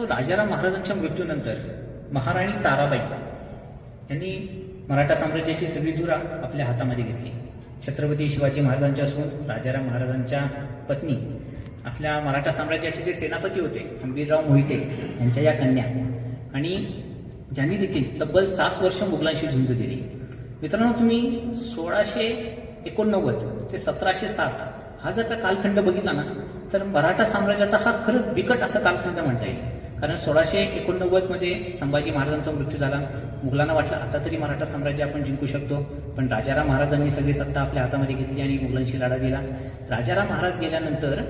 मित्रांनो राजाराम महाराजांच्या मृत्यूनंतर महाराणी ताराबाई यांनी मराठा साम्राज्याची सगळी धुरा आपल्या हातामध्ये घेतली. छत्रपती शिवाजी महाराजांच्या सून राजाराम महाराजांच्या पत्नी आपल्या मराठा साम्राज्याचे जे सेनापती होते हंबीरराव मोहिते यांच्या या कन्या. आणि ज्यांनी देखील तब्बल सात वर्ष मुघलांशी झुंज दिली. मित्रांनो तुम्ही सोळाशे एकोणनव्वद ते सतराशे सात हा जर का कालखंड बघितला ना तर मराठा साम्राज्याचा हा खरंच बिकट असा कालखंड म्हणता येईल. कारण सोळाशे एकोणनव्वदमध्ये संभाजी महाराजांचा मृत्यू झाला. मुघलांना वाटलं आता तरी मराठा साम्राज्य आपण जिंकू शकतो. पण राजाराम महाराजांनी सगळी सत्ता आपल्या हातामध्ये घेतली आणि मुघलांशी लढा दिला. राजाराम महाराज गेल्यानंतर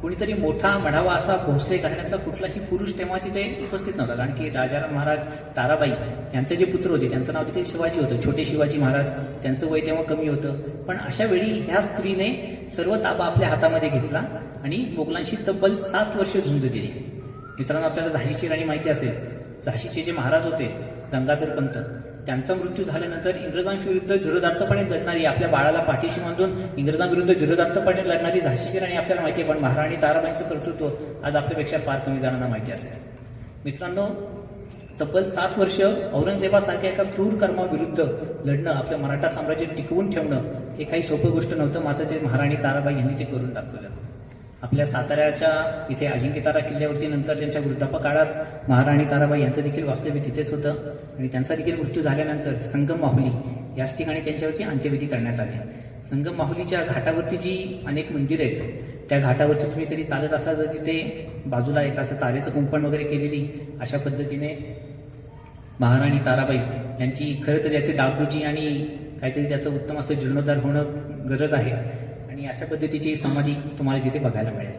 कुणीतरी मोठा मढावा असा भोसले करण्याचा कुठलाही पुरुष तेव्हा तिथे उपस्थित नव्हता. कारण की राजाराम महाराज ताराबाई यांचे जे पुत्र होते त्यांचं नाव तिथे शिवाजी होतं छोटे शिवाजी महाराज. त्यांचं वय तेव्हा कमी होतं. पण अशा वेळी ह्या स्त्रीने सर्व ताबा आपल्या हातामध्ये घेतला आणि मोगलांशी तब्बल सात वर्ष झुंज दिली. मित्रांनो आपल्याला झाशीची राणी माहिती असेल. झाशीचे जे महाराज होते गंगाधर पंत त्यांचा मृत्यू झाल्यानंतर इंग्रजांविरुद्ध धीरोदात्तपणे लढणारी आपल्या बाळाला पाठीशी बांधून इंग्रजांविरुद्ध धीरोदात्तपणे लढणारी झाशीची राणी आपल्याला माहिती आहे पण महाराणी ताराबाईंचं कर्तृत्व आज आपल्यापेक्षा फार कमी जणांना माहिती असेल. मित्रांनो तब्बल सात वर्ष औरंगजेबासारख्या एका क्रूर कर्माविरुद्ध लढणं आपलं मराठा साम्राज्य टिकवून ठेवणं हे काही सोपं गोष्ट नव्हतं मात्र ते महाराणी ताराबाई यांनी ते करून दाखवलं. आपल्या साताऱ्याच्या इथे अजिंक्यतारा किल्ल्यावरती नंतर त्यांच्या वृद्धापकाळात काळात महाराणी ताराबाई यांचं देखील वास्तव्य तिथेच होतं. आणि त्यांचा देखील मृत्यू झाल्यानंतर संगम माहुली याच ठिकाणी त्यांच्यावरती अंत्यविधी करण्यात आली. संगम माहुलीच्या घाटावरती जी अनेक मंदिरं आहेत त्या घाटावरती तुम्ही कधी चालत असाल तर तिथे बाजूला एक असं तारेचं कुंपण वगैरे केलेली अशा पद्धतीने महाराणी ताराबाई यांची खरं तर याचे डागडुजी आणि काहीतरी त्याचं उत्तम असं जीर्णोद्धार होणं गरज आहे. आणि अशा पद्धतीची समाधी तुम्हाला तिथे बघायला मिळेल.